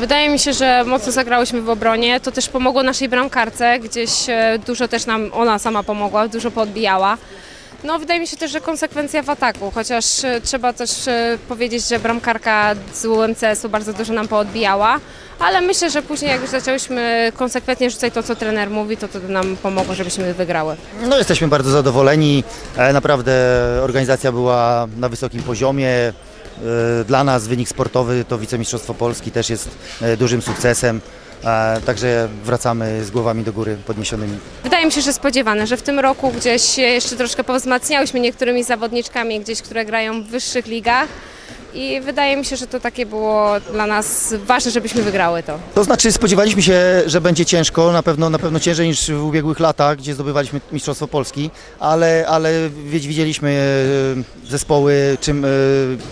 Wydaje mi się, że mocno zagrałyśmy w obronie. To też pomogło naszej bramkarce. Gdzieś e, dużo też nam ona sama pomogła, dużo podbijała. No, wydaje mi się też, że konsekwencja w ataku, chociaż e, trzeba też e, powiedzieć, że bramkarka z UMCS-u bardzo dużo nam poodbijała, ale myślę, że później jak już zaczęłyśmy konsekwentnie rzucać to, co trener mówi, to to nam pomogło, żebyśmy wygrały. No jesteśmy bardzo zadowoleni. Naprawdę organizacja była na wysokim poziomie. E, Dla nas wynik sportowy to wicemistrzostwo Polski też jest e, dużym sukcesem. E, Także wracamy z głowami do góry podniesionymi. Wydaje mi się, że spodziewane, że w tym roku gdzieś jeszcze troszkę powzmacniałyśmy niektórymi zawodniczkami gdzieś, które grają w wyższych ligach i wydaje mi się, że to takie było dla nas ważne, żebyśmy wygrały to. To znaczy spodziewaliśmy się, że będzie ciężko, na pewno, na pewno ciężej niż w ubiegłych latach, gdzie zdobywaliśmy Mistrzostwo Polski, ale, ale wiedz- widzieliśmy e, zespoły, czym, e,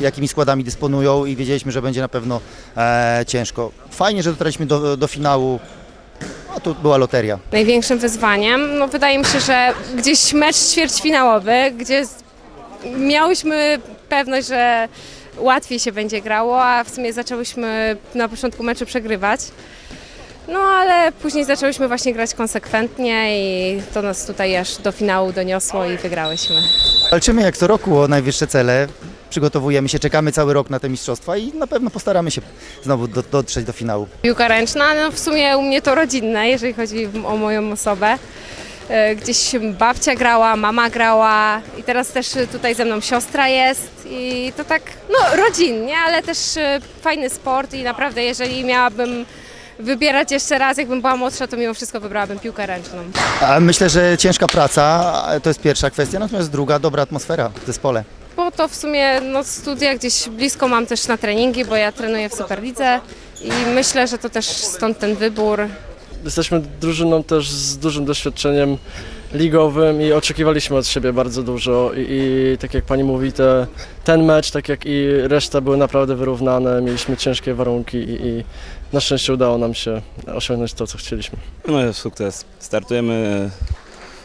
jakimi składami dysponują i wiedzieliśmy, że będzie na pewno e, ciężko. Fajnie, że dotarliśmy do, do finału, no tu była loteria. Największym wyzwaniem, no wydaje mi się, że gdzieś mecz ćwierćfinałowy, gdzie z- miałyśmy pewność, że łatwiej się będzie grało, a w sumie zaczęłyśmy na początku meczu przegrywać. No ale później zaczęłyśmy właśnie grać konsekwentnie i to nas tutaj aż do finału doniosło i wygrałyśmy. Walczymy jak co roku o najwyższe cele, przygotowujemy się, czekamy cały rok na te mistrzostwa i na pewno postaramy się znowu do, dotrzeć do finału. Piłka ręczna, no w sumie u mnie to rodzinne, jeżeli chodzi o moją osobę. E, Gdzieś babcia grała, mama grała i teraz też tutaj ze mną siostra jest i to tak, no rodzinnie, ale też e, fajny sport i naprawdę jeżeli miałabym wybierać jeszcze raz, jakbym była młodsza, to mimo wszystko wybrałabym piłkę ręczną. A myślę, że ciężka praca to jest pierwsza kwestia, natomiast druga, dobra atmosfera w zespole. Bo to w sumie no, studia gdzieś blisko mam też na treningi, bo ja trenuję w Superlidze i myślę, że to też stąd ten wybór. Jesteśmy drużyną też z dużym doświadczeniem ligowym i oczekiwaliśmy od siebie bardzo dużo i, i tak jak pani mówi, te, ten mecz, tak jak i reszta były naprawdę wyrównane, mieliśmy ciężkie warunki i, i na szczęście udało nam się osiągnąć to, co chcieliśmy. No jest sukces. Startujemy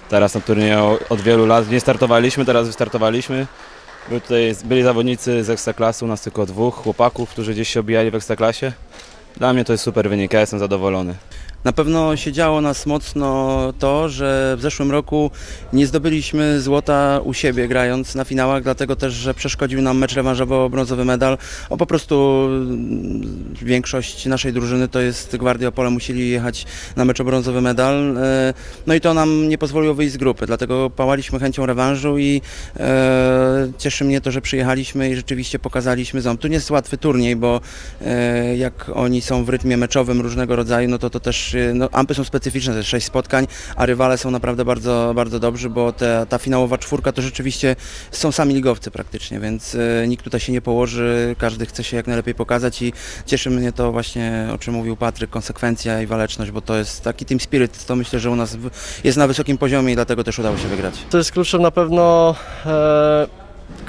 teraz na turnieju od wielu lat. Nie startowaliśmy, teraz wystartowaliśmy. Byli, tutaj, byli zawodnicy z Ekstraklasy, u nas tylko dwóch chłopaków, którzy gdzieś się obijali w Ekstraklasie. Dla mnie to jest super wynik, ja jestem zadowolony. Na pewno siedziało nas mocno to, że w zeszłym roku nie zdobyliśmy złota u siebie grając na finałach, dlatego też, że przeszkodził nam mecz rewanżowy o brązowy medal. O po prostu mm, większość naszej drużyny to jest Gwardia Opole, musieli jechać na mecz o brązowy medal. E, No i to nam nie pozwoliło wyjść z grupy, dlatego pałaliśmy chęcią rewanżu i e, cieszy mnie to, że przyjechaliśmy i rzeczywiście pokazaliśmy ząb. Tu nie jest łatwy turniej, bo e, jak oni są w rytmie meczowym różnego rodzaju, no to to też, no, ampy są specyficzne, to jest spotkań, a rywale są naprawdę bardzo, bardzo dobrzy, bo te, ta finałowa czwórka to rzeczywiście są sami ligowcy praktycznie, więc e, nikt tutaj się nie położy, każdy chce się jak najlepiej pokazać i cieszy mnie to właśnie, o czym mówił Patryk, konsekwencja i waleczność, bo to jest taki team spirit, to myślę, że u nas w- jest na wysokim poziomie i dlatego też udało się wygrać. To jest kluczem na pewno e,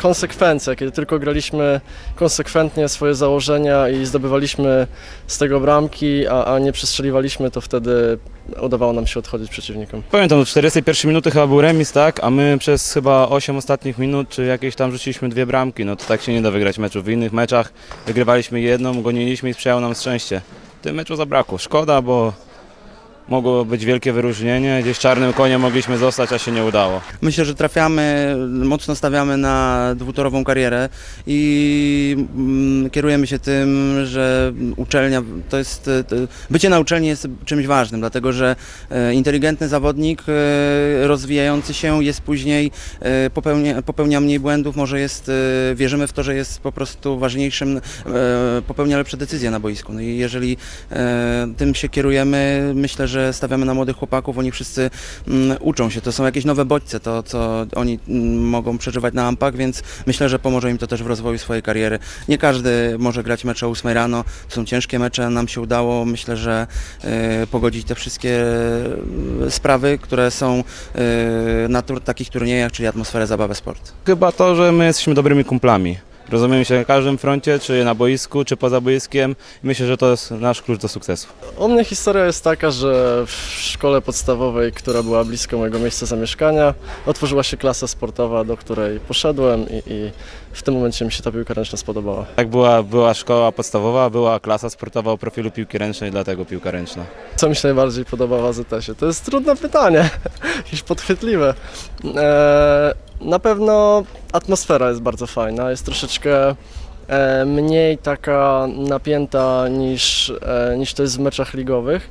konsekwencja, kiedy tylko graliśmy konsekwentnie swoje założenia i zdobywaliśmy z tego bramki, a, a nie przestrzeliwaliśmy, to wtedy udawało nam się odchodzić przeciwnikom. Pamiętam, w 41 minuty chyba był remis, tak? A my przez chyba 8 ostatnich minut, czy jakieś tam rzuciliśmy dwie bramki. No to tak się nie da wygrać meczu. W innych meczach wygrywaliśmy jedną, goniliśmy i sprzyjało nam szczęście. W tym meczu zabrakło. Szkoda, bo mogło być wielkie wyróżnienie. Gdzieś czarnym koniem mogliśmy zostać, a się nie udało. Myślę, że trafiamy, mocno stawiamy na dwutorową karierę i mm, kierujemy się tym, że uczelnia to jest. e, Bycie na uczelni jest czymś ważnym, dlatego że e, inteligentny zawodnik e, rozwijający się jest później, popełnia, popełnia mniej błędów, może jest, wierzymy w to, że jest po prostu ważniejszym, popełnia lepsze decyzje na boisku. No i jeżeli tym się kierujemy, myślę, że stawiamy na młodych chłopaków, oni wszyscy mm, uczą się, to są jakieś nowe bodźce, to co oni mm, mogą przeżywać na ampach, więc myślę, że pomoże im to też w rozwoju swojej kariery. Nie każdy może grać mecze o 8 rano, są ciężkie mecze, nam się udało, myślę, że e, pogodzić te wszystkie e, sprawy, które są e, na takich turniejach, czyli atmosferę, zabawę, sport. Chyba to, że my jesteśmy dobrymi kumplami. Rozumiemy się na każdym froncie, czy na boisku, czy poza boiskiem. Myślę, że to jest nasz klucz do sukcesu. U mnie historia jest taka, że w szkole podstawowej, która była blisko mojego miejsca zamieszkania, otworzyła się klasa sportowa, do której poszedłem i, i w tym momencie mi się ta piłka ręczna spodobała. Tak była, była szkoła podstawowa, była klasa sportowa o profilu piłki ręcznej, dlatego piłka ręczna. Co mi się najbardziej podoba w AZS-ie? To jest trudne pytanie, jakieś podchwytliwe. E, na pewno atmosfera jest bardzo fajna, jest troszeczkę e, mniej taka napięta niż, e, niż to jest w meczach ligowych.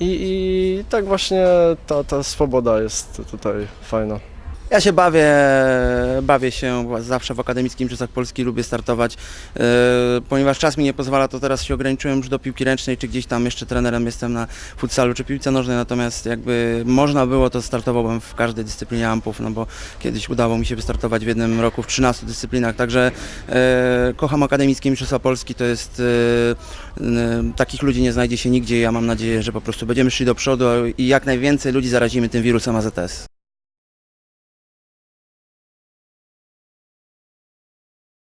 I, i tak właśnie ta, ta swoboda jest tutaj fajna. Ja się bawię, bawię się zawsze w akademickim Mistrzostwach Polski, lubię startować, e, ponieważ czas mi nie pozwala, to teraz się ograniczyłem już do piłki ręcznej, czy gdzieś tam jeszcze trenerem jestem na futsalu czy piłce nożnej, natomiast jakby można było, to startowałbym w każdej dyscyplinie ampów, no bo kiedyś udało mi się wystartować w jednym roku w 13 dyscyplinach, także e, kocham akademickie Mistrzostwa Polski, to jest, e, takich ludzi nie znajdzie się nigdzie, ja mam nadzieję, że po prostu będziemy szli do przodu i jak najwięcej ludzi zarazimy tym wirusem AZS.